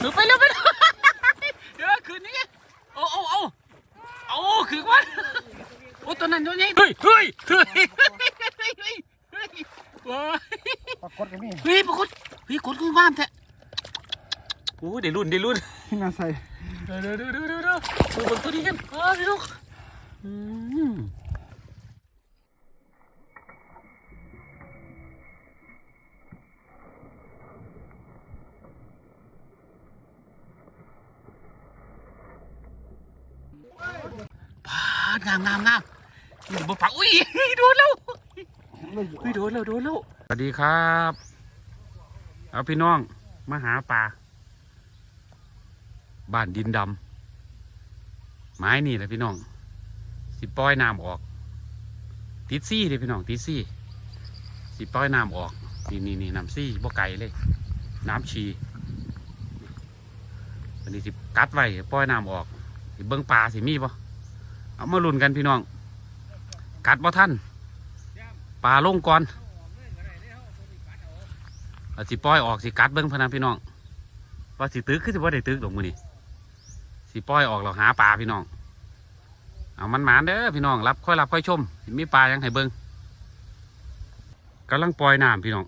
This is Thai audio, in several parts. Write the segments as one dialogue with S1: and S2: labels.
S1: หนูไปเร็วไปเร็วเดี๋ยวคืนนี้โอ้โอ้โอ้โอ้คือว่าโอ้ตัวนั้นตัวนี้เฮ้ยเฮ้ยเฮ้ยเฮ้ยเฮ้ยเฮ้ยเฮ้ยว้าย
S2: ปรากฏกันนี่
S1: เฮ้ยปรากฏเฮ้ยกดขึ้นบ้านแท้โอ้ได้รุ่นได้รุ่น
S2: งานใส่
S1: เดี๋ยวเดี๋ยวเดี๋ยวเดี๋ยวเดี๋ยวดูบนตัวนี้กันเออพี่ลูกอืมพาดงามงามงามนี่บ่ปักอุ้ยโดนแล้วเฮ้ยโดนแล้วโดนแล้วสวัสดีครับ เอาพี่น้องมาหาปลาบ้านดินดำไม้นี่แหละพี่น้อง สิปล่อยน้ำออก ติดซี่เลยพี่น้องติดซี่ สิปล่อยน้ำออกนี่นี่นี่น้ำซี่บ่ไกลเลย น้ำชีอันนี้สิกัดไว้ปล่อยน้ำออกสิเบิ้งปลาสิมีบ่ เอามาลุ้นกันพี่น้อง กัดบ่ท่านปลาลงก่อนอาสิปล่อยออกสิกัดเบิ้งพนันพี่น้อง ว่าสิตึกคือสิว่าได้ตึกดอกมือนี่สิปล่อยออกเราหาปลาพี่น้อง เอามันหมานเด้อพี่น้องรับค่อยรับค่อยชมมีปลายังให้เบิ้งกำลังปล่อยน้ำพี่น้อง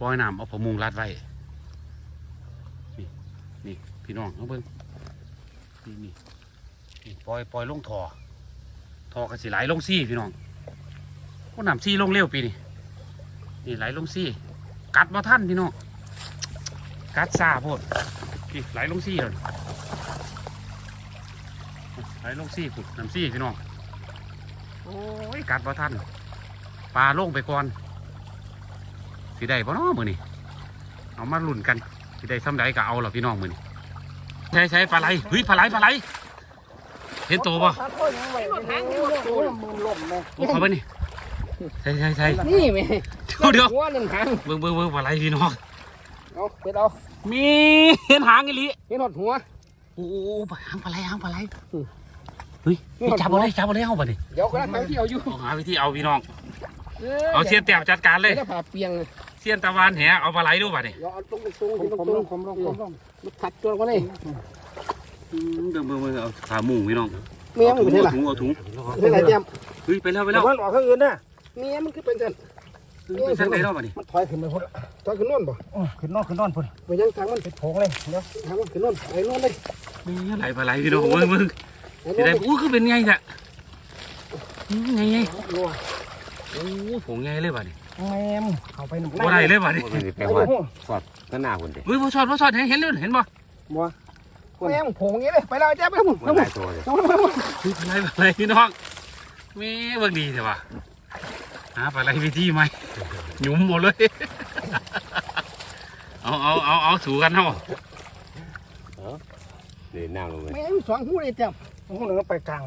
S1: ปล่อยน้ำเอาผมุงรัดไว้นี่นี่พี่น้องเอาเบิ้งนี่นี่ ปล่อยปล่อยลงท่อท่อก็สิไหลลงซี่พี่น้องโอ้น้ำซี่ลงเร็วปีนี้นี่ไหลลงซี่ กัดมาท่านพี่น้องกัดซาโพดพี่ไหลลงซี่เลยไหลลงซี่ผุดน้ำซี่พี่น้องโอ้ยกัดมาท่านปลาลงไปก่อนสิได้บ่เนาะมือนี่เอามาลุ่นกันสิได้ซ้ำใดก็เอาหรอพี่น้องมือนี่ใช่ใช่ปลาไหลเฮ้ยปลาไหลปลาไหล เห็นตัวป่ะ
S2: ปลาโทษยังไงโอ้ยมือล่มเลย
S1: โอ้เขาไปนี่ใช่ใช่ใช่
S3: นี่แม่
S1: เดี๋ยวเดี๋ยว
S3: หัวนั่นหาง
S1: เบิ่งเบิ่งเบิ่งปลาไหลพี่น้อง
S3: เอาไปเอา
S1: มีเห็นหางอีหลี
S3: เห็นหดหัว
S1: โอ้โหหางปลาไหลหางปลาไหลเฮ้ยไปจับเอาเลยจับเอาเลยเอาไปดิ
S3: เดี๋ยวกำลังทางที่เอาอยู่
S1: เอาหาวิธีเอาพี่น้องเอาเชียนแต้มจัดการเลย
S3: แล้วผ่าเปียง
S1: เชียนตะวันแหเอาปลาไหลดูป่ะดิ
S3: เดี๋ยวเอาตรงตรง
S2: ผม
S3: ตรง
S2: ผม
S3: ต
S2: ล
S3: รง
S2: งผมลงผมลง
S3: มันขัดตัวกันเลย
S1: เดิมเบิ่งเบิ่งเอาขาหมูพี่น้อง
S3: เมียมันเป็นไงล่ะ
S1: ถุงเอาถุง
S3: เป็นไงเตรียม
S1: เฮ้ยไปแล้วไป
S2: แล้
S1: แล้วว
S2: มันออกข้างอื่นนะ
S3: เมียมันคือเป็นกัน
S1: ไปทางไหนแล้วป่ะดิ
S2: มันถอยขึ้นไปพุ่น
S3: ตอนขึ้นโน่นบ่
S2: ขึ้นนอนขึ้นนอนพุ่น
S3: ไปยังทางมัน
S2: ไปโผงเลยเดี๋ยว
S3: ทางมันขึ้นโน่นไปโน่นเลย
S1: มีอะไรปลาไหลพี่น้องเบิ่งเบิ่ง
S3: ไป
S1: สิ
S3: โน่น
S1: ได้
S3: เลย
S1: อู้คือเป็นไงเนี่ยไงไง
S3: รัว
S1: โอ้ผงไงเลยป่ะดิ
S2: แมมเข้าไปหนุ่ม
S1: บ่ได้เลยป่ะดิ
S4: มันสิ
S2: ไป
S4: ไป
S2: หั
S4: หอดก็หน้าคนเดียว
S1: เฮ้ยบ่ชอดบ่ชอดเห็นเห็นเลยเห็นบ่
S3: แม่งโผล่อย่างนี้เลยไปแล้วแจ๊บไปทั้งหมด
S4: มั
S3: ทั้
S4: น
S3: งห
S4: ห
S3: ม
S4: ลา
S3: ด
S4: ยตัวเลย
S3: ทั้งหมดทั้งหมด
S1: เฮ้ยปลาไหลปลาไหลพี่น้องแม่เบิ่งดีเถอะว่ะหาปลาไหลวิธีไหมหยุ่มหมดเลยเอาเอาเอาเอาสู่กันเนาะ
S4: เดินน้ำลงไป
S3: แม่งสองหูเลยเตรียม
S2: หูหนึ่งไปกลาง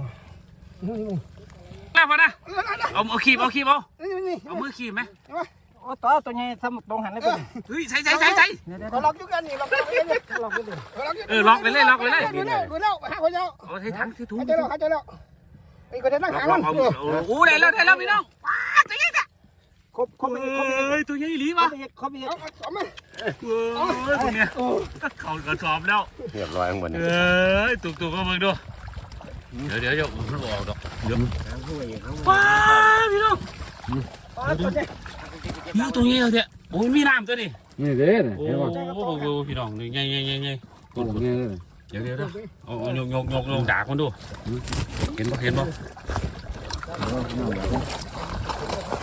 S3: นี่
S1: น่าพอนะเอาเอาขีบเอาขีบเอา
S3: นี่นี่
S1: เอามือขีบไหม
S2: โอ้ต่อตัวใหญ่ทำตรงหันเลยพุ่น
S1: เฮ้ยใส่ใส่ใส่ใส่
S2: เดี๋ยวเดี๋ยว
S3: เราล็อกยู่กันนี่ล็อกอยู่กันนี่
S2: เราไปเลย
S1: เออล็อกไปเลยล็อกไปเลย
S3: ดูแล้วดูแล้วหาคนเดียว
S1: เอาใส่ถังใส่ถุง
S3: หาเจอแล้วหาเจอแล้วไอ้คนเดียวนั่งหา
S1: ล็
S3: มั
S1: นโอ้ได้แล้วได้แล้วพี่น้องว้าตัวใหญ่จ้ะ
S2: ครบครบอีกคบอีก
S1: เฮ้ยตัวใหญ่หลี
S2: คร
S1: วะ
S2: บอีกครบ
S3: เอาเอาสองมัน
S1: เฮ้ยตัวเนี้ยเขากระสอบแล้ว
S4: เรียบร้อยข้างบน
S1: เอ
S4: นี่้
S1: ยตุกตุกก็มึงดูเดี๋ยวเดี๋ยวเดี๋ยวมันออกดอกเดี๋ยว
S2: หูอีกหู
S1: ว้าพี่น้อง
S2: ตัวใหญ่
S1: นี่ตัวใหญ่เลยโอ้ยมีน้ำตัวนี้
S5: นี่เด้อ
S1: โอ้
S5: เห็นบ่
S1: โหพี่น้องนี่ใหญ่ใหญ่ใหญ่ใหญ่
S5: โอ้เนี่ยเด้อ
S1: เดี๋ยวเดี๋ยวเดี๋ยวเอาเอายกยกยกยกด่าคนดูเห็นปะเห็นปะ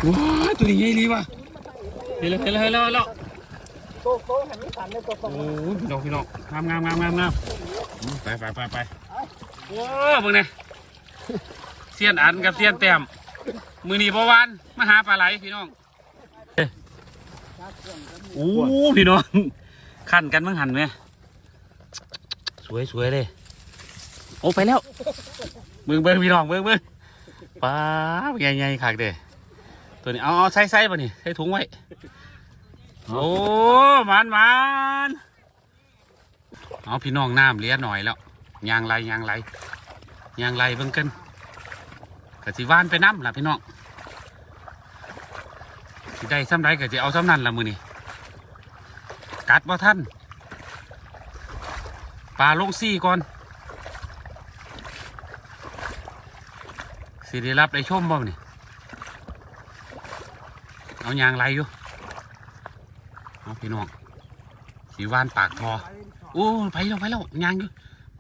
S1: ว้าตัวนี้ใหญ่ดีว่ะเห็นแล้วเห็นแล้วเห็นแล้วเห็นแล้ว
S2: โตโตเห็นไม่สั่นเลยตัวโต
S1: โอ้ยพี่น้องพี่น้องงามงามงามงามงามไปไปไปไปว้าเบิ่งเนี่ยเสียนอันกับเสียนแต้มมือนีประวานมาหาปลาไหลพี่น้อง โอ้พี่น้องขั้นกันมั้งหันไหมสวยสวยเลย โอ้ไปแล้วเบิ่งเบิ่งพี่น้องเบิ่งเบิ่งป้าใหญ่ใหญ่ขากเด้ตัวนี้เอาเอาใส่ใส่ป่ะนี่ใส่ถุงไว้โอ้มันมันเอาพี่น้องน้ำเลี้ยหน่อยแล้วยางไรยางไรยางไรเบิ่งกันกะสิว่านไปน้ำล่ะพี่น้อง ได้ซ้ำไรก็จะเอาซ้ำนั่นละมือนี่กัดบ่ท่านปลาลงซี่ก่อนสิได้รับได้ชมบ่นี่เอายางไรอยู่เอาพี่น้องสีวานปากทอโอ้ไปแล้วไปแล้วยางอยู่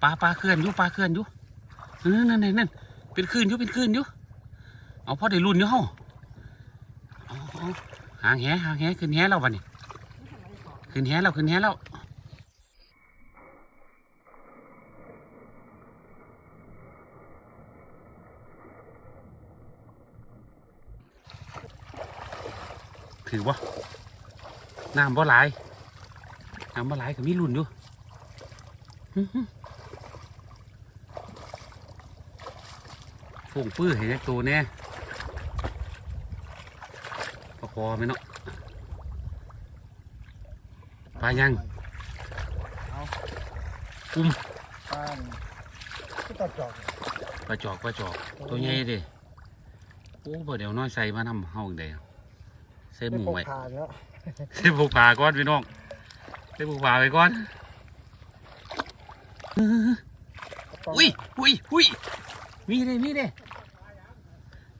S1: ปลาปลาเคลื่อนอยู่ปลาเคลื่อนอยู่นั่นนั่นนั่นนั่นเป็นคลื่นอยู่เป็นคลื่นอยู่เอาพอได้รุ่นอยู่เฮาเอาเอา หางแหหางแหขึ้นแหแล้ววันนี้ขึ้นแหแล้วขึ้นแหแล้วถือว่าน้ำบ่หลายน้ำบ่หลายก็มีรุ่นอยู่ฟงปื้อเห็นตัวแน่ปลาค อไหมเนาะปลายังอุ้ม
S3: ปานที่ตัดจอก
S1: ปลาจอกปลาจอก ตัวใหญ่เดิโอ้บ่เดี๋ยวน้อยใส่มานำเฮาอีกเดียวใส่หมูไว้
S3: ขาดแล้ว
S1: ใส่ผูกป่าก่อนพี่น้องใส่ผูกป่าไปก่อนอุ้ยอุ้ยอุ้ยมีเด้มีเด้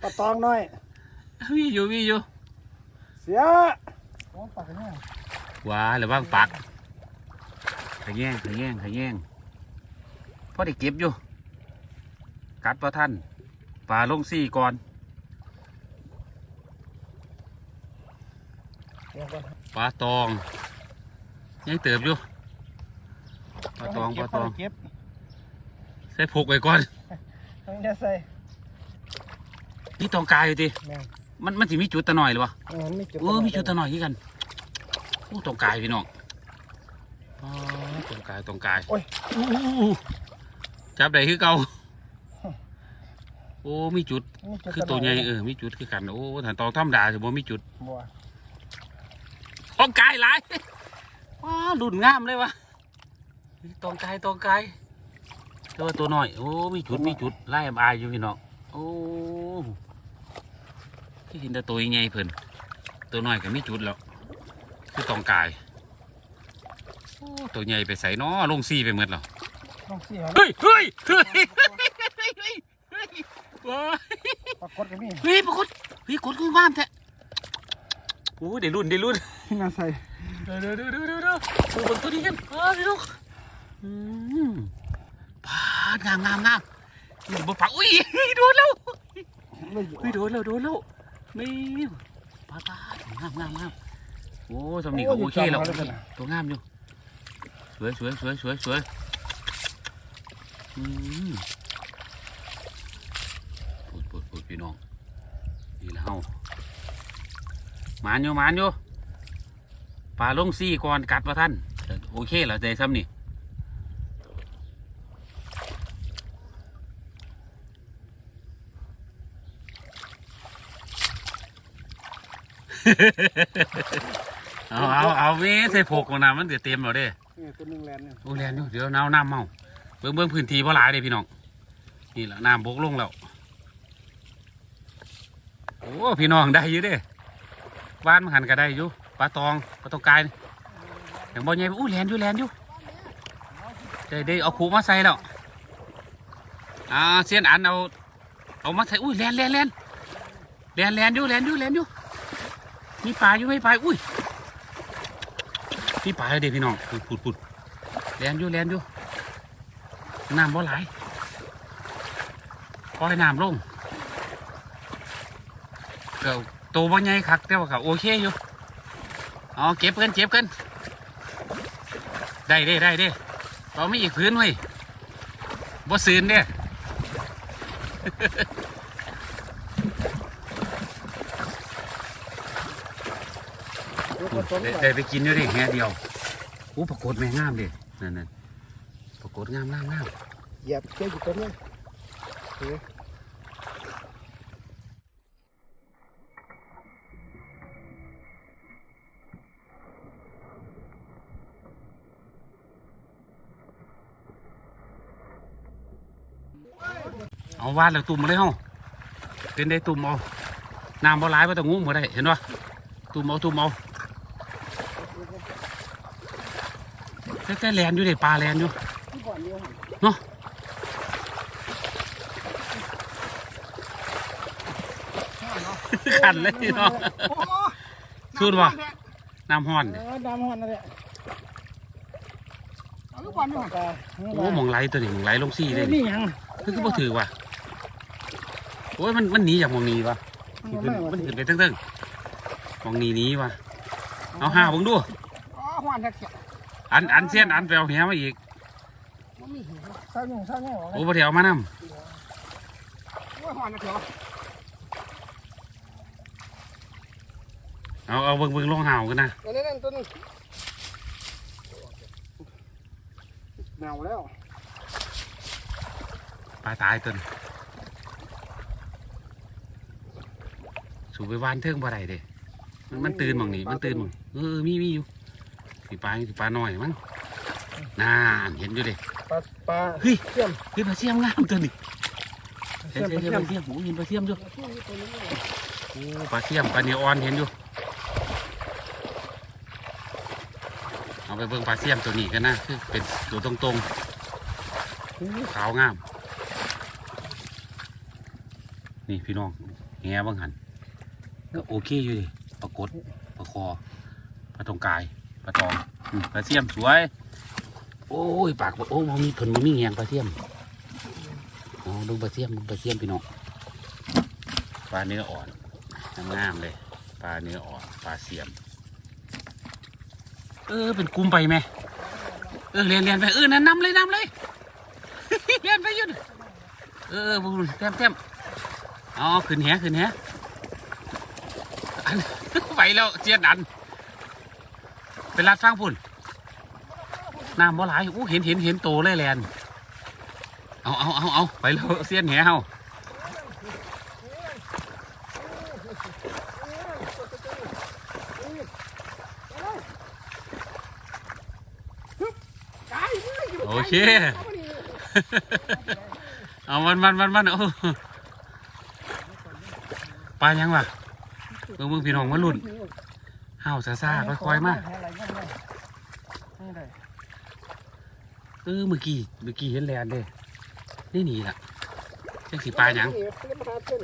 S3: ปลาตองหน่อย
S1: มีอยู่มีอยู่
S3: เสียโอ้ปากเนี่ย
S1: ว้าหรือว่างปักขะแยงขะแยงขะแยงพอได้เก็บอยู่ กัดประท่านปลาลงซี่ก่อน
S3: เดี๋ยวก่อน
S1: ปลาตองยังเติบอยู่ปลาตองปลาตอง
S3: เก็บ
S1: ใส่ผูกไว้ก่อน
S3: ทั้งจะใส่
S1: นี่ตองกายอยู่ดิ
S3: แม่ง
S1: มันมันสิมีจุดตะหน่อยหรือวะ
S3: เออมีจุด
S1: เออมีชุดตะหน่อยที่กันโอ้ตรงกายพี่น้องอ๋อตรงกายตรงกายอู้จับได้คือเก่าโอ้มีจุด
S3: มีจุด
S1: คือตัวใหญ่เออมีจุดคือกันโอ้ถ้าตองธรรมดาจะบ่มีจุด
S3: บัว
S1: ตรงกายหลายว้ารุ่นงามเลยวะตรงกายตรงกายตัวตัวน้อยโอ้มีจุดมีจุดไล่อายอยู่พี่น้องโอ้ที่ เห็นแต่ตัวใหญ่เพิ่นตัวน้อยก็มีจุดแล้วคือตองกายโอ้ตัวใหญ่ไปใส่น้อลงซี่ไปหมดแล้ว
S3: ต้องเสีย
S1: เฮ้ยเฮ้ยเฮ้ยเฮ้ยเฮ้ยเฮ้ยว้าย
S3: ปรากฏก็มี
S1: เฮ้ยปรากฏเฮ้ยกดขึ้นบ้านแท้โอ้ได้รุ่นได้รุ่น
S3: น่าใส่
S1: เดี๋ยวเดี๋ยวเดี๋ยวเดี๋ยวเดี๋ยวดูบนตัวนี้กันเออพี่ลูกอืมปาดงามงามงามนี่บ่ปักอุ้ยโดนแล้ว
S3: ไม่อยู่
S1: เฮ้ยโดนแล้วโดนแล้ว ไม่ปาดปาดงามงามงามโอ้สำนีก็โอเคแล้วโอเคตัวงามอยู่สวยสวยสวยสวยสวยอืมพูดพูดพูดพี่น้องนี่แล้วหมานอยู่หมานอยู่ปลาลงซี่ก่อนกัดมาท่านแต่โอเคแล้วใจซ้ำนี่ เอาเอาเอาเว้ใส่ผกมันนะมันเดี๋ยวเต็มแล้วเด้
S3: นี่ตัวหนึ่งแลนเนี่ย
S1: โอ้แลนอยู่เดี๋ยวน้ำน้ำเมาเบิ่งเบิ่งพื้นที่บ่หลายเด้พี่น้องนี่แหละน้ำบกลงแล้วโอ้พี่น้องได้อยู่เด้บ้านมันหันก็ได้อยู่ปลาตองปลาตองกายนี่อย่างบ่ใหญ่อู้แลนอยู่แลนอยู่ได้ได้เอาขู่มาใส่แล้วอ่าเสียนอันเอาเอามาใส่อุ้ยแลนแลนแลนแลนแลนอยู่แลนอยู่แลนอยู่ มีปลาอยู่ไหมปลาอุ้ยมีปลาอยู่เด้พี่น้องปุดปุดปุดแลนอยู่แลนอยู่น้ำบ่ไหลายปล่อยน้ำลงเก็โตวบ่ใหญ่คักแต่ว่าก็โอเคอยู่เอเก็บกันเก็บกันได้เด้ได้เด้ต่อไม่อีกพื้นไว้ยบ่ซืนเด้
S3: ยกกระ ตุ้น
S1: ได้
S3: หน่อย
S1: ได้ไปกินอยู่ดิแค่เดียวอู้ปรากฏแม่งามเด้นั่นนั่นปรากฏงามงามงาม
S3: เหยียบเชือกอยู่ตัวนึง
S1: เอาวาดแล้วตุ่มมาเลยเฮาเป็นได้ตุ่มเอาน้ำบ่หลายบ่ต้องงุ้มบ่ได้เห็นปะตุ่มเอาตุ่มเอา แต่แต่แลนอยู่เด้ปลาแลนอยู่
S3: ที่บ่อนอันนี้
S1: ขันเลยพี่น้อง
S2: โอ้
S1: สูดวะน้ำห้อน
S2: เอ
S1: ดิ
S2: อดำหันนั่นแหละเอาลูกบอลดีกว่า
S1: โอ้หมองไหลตัวนี้หมองไหลลงซี่เลย
S2: นี่ยัง
S1: คือคือบ่ถือว่ะโอ้ยมันมันหนีจากหมองนี้วะมันขึ้นมันขึ้นไปเตั้งๆหมองนี้หนี้วะเอาห้าเบิ่งดู
S2: อ๋อหันตะเกียบ
S1: อันอันเสี้ยนอันไปเอาแหมาอีก
S2: มันมีหินเศร้าหยุ่งเศร้าแน่หรอ
S1: โอ้บ่ได้เอามานำ
S2: โอ้ยหันตะเกียบ
S1: เอาเอาเบิ่งเบิ่งลงห่าวกันนะ
S3: อันนี้นั่นตัวนึงแมวแล้ว
S1: ปลาตายตัวนี้สูบไปวานเทิงบ่ได้เด้มันมันตื่นหมองนี้มันตื่นหมองเออมีมีอยู่ สิปลาสิปลาน้อยมั้งน่าเห็นอยู่เด้
S3: ปลาปลา
S1: เฮ้ย
S3: เชื่อม
S1: เฮ้ยปลาเสียมงามตัวนี้เฮ้ย
S3: เชื่อม
S1: เฮ้ย
S3: ปลา
S1: เฮ้ย
S3: เชื่อม
S1: ปลาเสียมโอ้เห็นปลาเสียมอยู่โอ้ปลาเสียมปลาเนียอ่อนเห็นอยู่เอาไปเบิ่งปลาเสียมตัวนี้กันนะคือเป็นตัวตรงๆโอ้ขาวงาม นี่พี่น้องแง่บางหันก็โอเคอยู่ดิปลากดปลาคอปลาตองกายป ลาตองอืมปลาเสียมสวย โอ้ยปากบ่โอ้มันมีผลมันมีแงงปลาเสียมโอ้ดูปลาเสียมดูปลาเสียมพี่น้องปลาเนื้ออ่อนงามๆเลย ปลาเนื้ออ่อนปลาเสียม เออเป็นกลุ่มไปไหมเออเรียนเรียนไปเออนั่นนำเลยนำเลยเรียนไปอยุ่นเออบุญเต็มเต็มอ๋อขึ้นแหขึ้นแหอันไปแล้วเจียนอัน เป็นรัดฟังพุ่นน้ำบ่หลายอู้เห็นเห็นเห็นโตเลยแลนเอาเอาเอาเอาไปแล้วเสียนแหเฮาโอเค เอามันมันมันมันโอ้ปลายังวะเบิ่งเบิ่งพี่น้องมาลุ่นเฮาซาซาค่อยๆมา
S2: นี่เลย
S1: เออเมื่อกี้เมื่อกี้เห็นแลนเด้นี่หนีละเจังสีปลาหยัง
S3: นี่เป็นปลาเชื่อม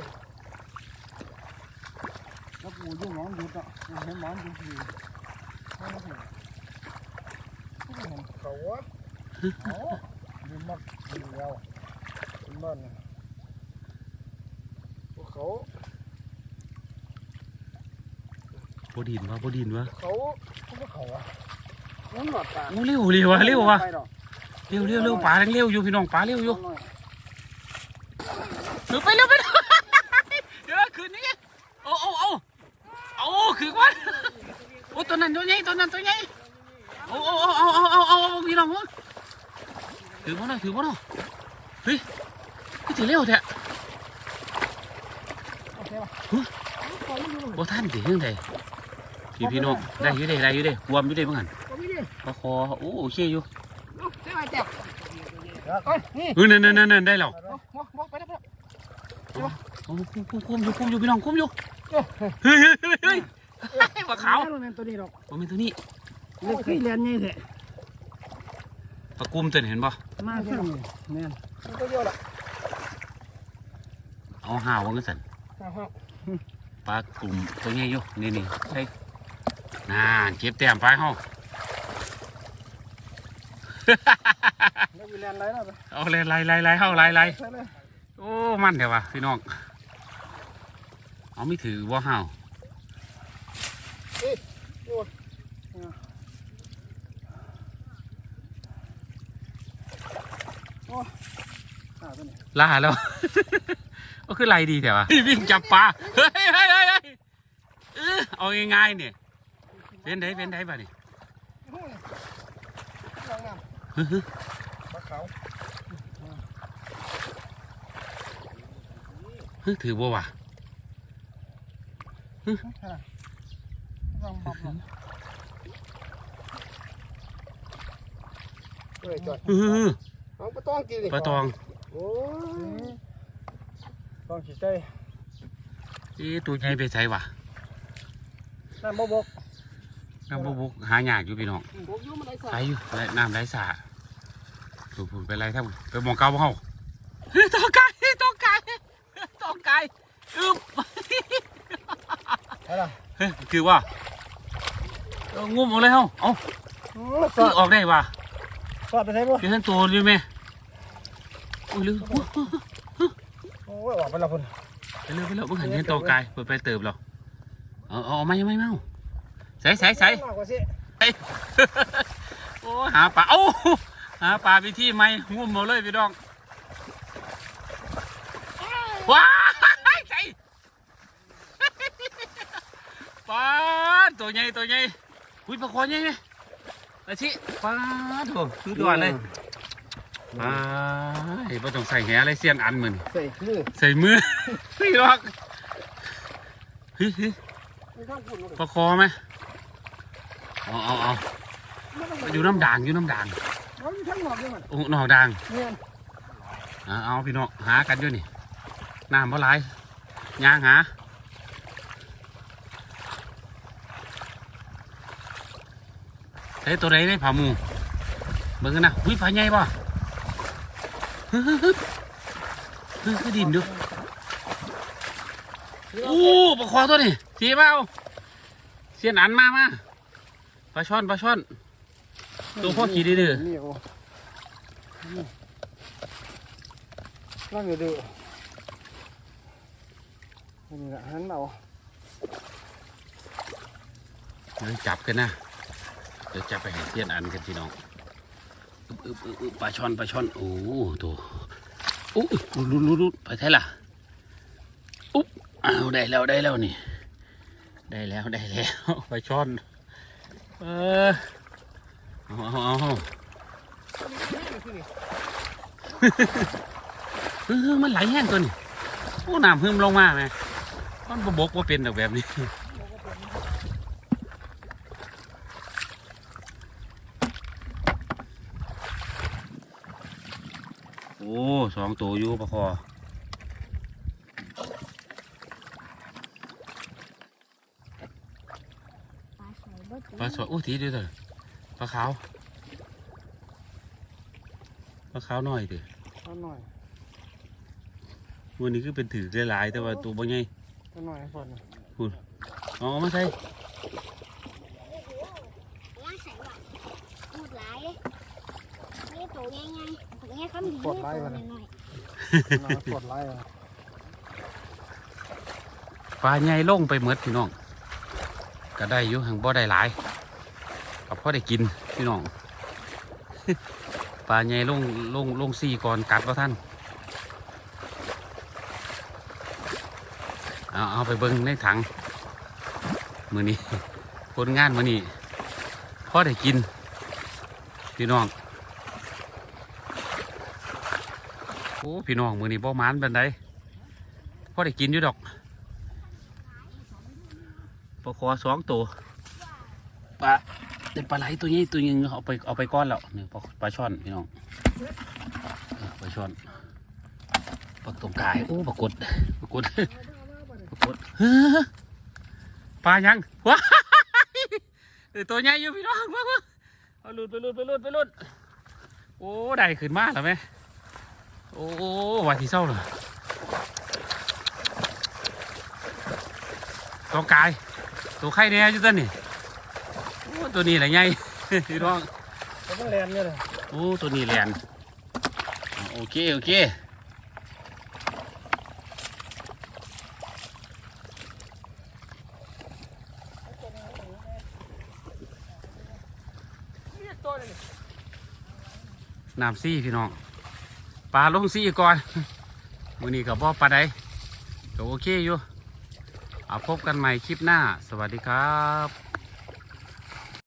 S2: แล้วปูยุ่งน้องหยุดอะเห็นหมอนอยู่ที่
S3: เขาวะเขาดินมักดินแล้วดินบ้านพวกเขา
S1: บดินวะบดินวะ
S3: เขาพวกเขาอะนั่นหลอดตา
S1: โอ้เร็วเร็ววะเร็ววะ เร็วเร็วเร็วปลาแรงเร็วอยู่พี่น้องปลาเร็วอยู่เร็วไปเร็วไปเร็วเดี๋ยวคืนนี้โอ้โอ้โอ้โอ้คือว่าโอ้ตัวนั้นตัวใหญ่ตัวนั้นตัวใหญ่โอ้โอ้โอ้เอาเอาเอาเอาเอาพี่น้องวะถือบ่เนาะถือบ่เนาะเฮ้ยก็ถือเร็วแท้
S2: โอเคป่ะ
S1: บ่ท่านสิเรื่องใดพี่พี่น้องได้อยู่เด้ได้อยู่เด้รวมอยู่เด้เมื่อหัน
S2: ก็ไม่ดี
S1: ปลาคอโอ้โอเคอยู่
S2: ใช่ไหมแจ๊บ เอ้ยนี่
S1: เออนั่นนั่นนั่นได้แล้ว
S2: มองมองไปแล้ว
S1: โอ้คุ้มคุ้มคุ้มอยู่คุ้มอยู่พี่น้องคุ้มอยู่เฮ้ยเฮ้ยเฮ้ยเฮ้ยปลาขาว
S2: ตัวนี้ตัวนี้หรอก
S1: ผมเป็นตัวนี้
S2: เล็กขึ้นเรียนนี่แหละ
S1: ปลากุมตัวนี้เห็นป่ะ
S2: มาขึ้นนี่
S3: มันก็เยอะละ
S1: เอาห่าวว่างั้นสัน
S3: เอาฮะ
S1: ปลากลุ่มตัวใหญ่อยู่นี่นี่ใช่น่าเก็บแต้มไปเฮา
S3: แล้ววิแลนไรแล้ว
S1: เอาเลยไล่ไล่ไล่เฮาไล่ไล่โอ้มันเดี๋ยววะพี่น้องเอาไม่ถือว่าห่าว
S3: อ่า
S1: ล่าแล้วก็คือไล่ดีแต่ว่าวิ่งจับปลาเฮ้ยเฮ้ยเฮ้ยเฮ้ยเออเอาง่ายๆเนี่ยเป็นไดเป็นไดบ้านี่
S3: ลองน้
S1: ฮึฮึำ
S3: ปลาขา
S1: ฮึถือบ่วะ
S2: ลองบับ
S3: เฮ้ยจอด
S1: ฮึฮึฮึ
S3: เอาปลาตองกินดิ
S1: ปลาตอง
S3: โอ้ยตองขีดใจ
S1: เอ๊ตัวใหญ่ไปใส่วะ
S3: น้ำบก
S1: น้ำบุกหายากอยู่พี่น้อง
S3: บกอยู่
S1: อยู่น้ำไหลสา พูดพูดไปไรทั้งไปมองเก่าบ่เฮาเฮ้ยตัวไก่ตัวไก่ตัวไก่อึ๊บ
S3: อะไร
S1: เฮ้ยคือว่าเอางุ้มออกเลยเฮาเอ้า
S3: อืมส
S1: คือ
S3: อด
S1: ออกได้ว่ะ
S3: สอดไปไหนบ่
S1: คือท่านตัวอยู่ไหมโอ้ยลืม
S3: โอ้ยออกไปแล้วคุณ
S1: ไปเร็วไปเร็วเพิ่งเห็นเห็นตัวไก่เปิดไปเติบเราเอาเอาเอาไม่ไม่ไม่เอาใส่ใส่ใส่
S3: มากกว่าสิ
S1: ใส่โอ้หาปลาเอ้าหาปลาไปที่ไม่งุ้มหมดเลยพี่น้องว้ายใส่ปลาตัวใหญ่ตัวใหญ่อุ้ยปลาคอใหญ่ไหมอาชิปลาตัวคือตัวเลยปลาเฮ้ยบ่ต้องใส่แหอะไรเสียนอันมือน
S3: ใส่มือ
S1: ใส่มือพี่หรอกเฮ้ยเฮ้ย
S3: มีข้างคุณบ่
S1: ปลาคอไหมเอาเอาเอาอยู่น้ำด่างอยู่น้ำด่าง
S3: เอาอยู่ทั้งหมดเลยมัน
S1: โอ้หนอกด่าง
S3: เนี่ย
S1: เอาเอาพี่น้องหากันอยู่นี่น้ำบ่ไหลายยางหาเฮ้ยตัวไหนได้ผาหมูเบิ่งกันนะหุ้ยผาใหญ่ป่ะฮึฮึฮึฮึคือดินดูโอ้ปลาคอตัวนี้ทีเปล่าเสียนอันมามาปลาช่อนปลาช่อน ตัวพ่อขี่ดื้อ
S3: นี่โอ้นี่นั่งอยู่ดื้อนี่แหละหันเอา
S1: เดี๋ยวจับกันนะ เดี๋ยวจับไปให้เสียนอันกันพี่น้องอึบอึบอึบอึบปลาช่อนปลาช่อนโอ้ตัวโอ้ยรุดรุดรุดไปไทยล่ะอุ๊บเอาได้แล้วได้แล้วนี่ ได้แล้วได้แล้วปลาช่อน เออ เอาเอาเอาเอาเออมันไหลแห้งตัวนี่โอ้น้ำเพิ่มลงมาไหมมันบบกว่าเป็นแบบนี้โอ้สองตัวอยู่ประคอ
S5: ปลาสวยบ่
S1: ปลาสวยอู้ทีเดียวเถอะ ปลาขาวปลาขาวน้อยเถอะ
S3: เอาหน่อย
S1: วันนี้คือเป็นถือหลายๆแต่ว่าตัวบ่ใหญ่
S3: เอาหน่อยให้พอดหน่อย
S1: เอาเอามาใส่
S5: ปลาใส่ว่ะพูดหลายเลยนี่ตัวใหญ่ๆตัวใหญ่คำดีตัวน้อย
S3: เอาหน่อยกดไล่เอา
S1: ปลาใหญ่ลงไปหมดพี่น้อง ก็ได้อยู่หังบ่ได้หลาย กับพ่อได้กินพี่น้องปลาใหญ่ลงลงลงซี่ก่อนกัดว่าท่านเอาเอาไปเบิ้งในถังมือนี้คนงานมือนี้พ่อได้กิน พี่น้องโอ้พี่น้องมือนี้บ่มานเป็นไดพ่อได้กินอยู่ดอกปลาคอสองตัวปลา เป็นปลาไหลตัวนี้ตัวนึงเอาไปเอาไปก้อนแล้วนี่ปลาปลาช่อนพี่น้องปลาช่อนปลาตรงกายโอ้ปลากดปลากดปลากดเฮ้อปลายังว้าเออตัวใหญ่อยู่พี่น้องมามาเอาหลุดไปหลุดไปหลุดไปหลุดโอ้ได้ขึ้นมาแล้วไหมโอ้วันที่เศร้าเลยตัวกายตัวไข่แดงอยู่ตัวนี่โอ้ ตัวนี้แหละไงพี่น้อง
S3: เอาต้องแลนเนี่ยเลย
S1: โอ้ตัวนี้แหลนโอเคโอเค
S3: นี่ตัวเลย
S1: น้ำซี่พี่น้องปลาลงซี่ก่อนมือนี้กับพ่อปลาใดก็โอเคอยู่เอาพบกันใหม่คลิปหน้า สวัสดีครับ